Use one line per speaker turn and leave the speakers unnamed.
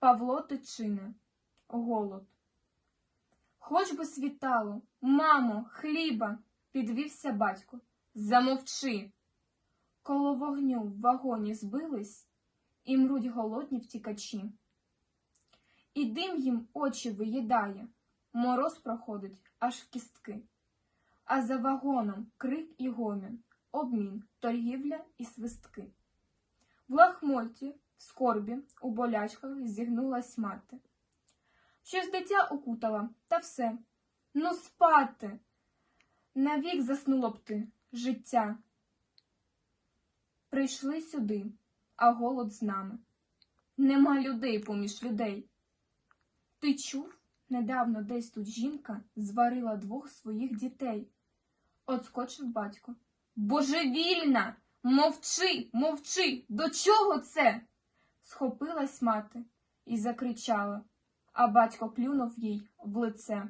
Павло Тичине. Голод. Хоч би світало, мамо, хліба, підвівся батько. Замовчи. Коло вогню в вагоні збились і мруть голодні втікачі. І дим їм очі виїдає, мороз проходить аж в кістки. А за вагоном крик і гомін, обмін, торгівля і свистки. В лахмоті, скорбі, у болячках зігнулась мати. Щось дитя укутала, та все. Ну, спати. Навік заснуло б ти, життя. Прийшли сюди, а голод з нами. Нема людей поміж людей. Ти чув? Недавно десь тут жінка зварила двох своїх дітей. Отскочив батько. Божевільна! Мовчи, мовчи! До чого це? Схопилась мати і закричала, а батько плюнув їй в лице.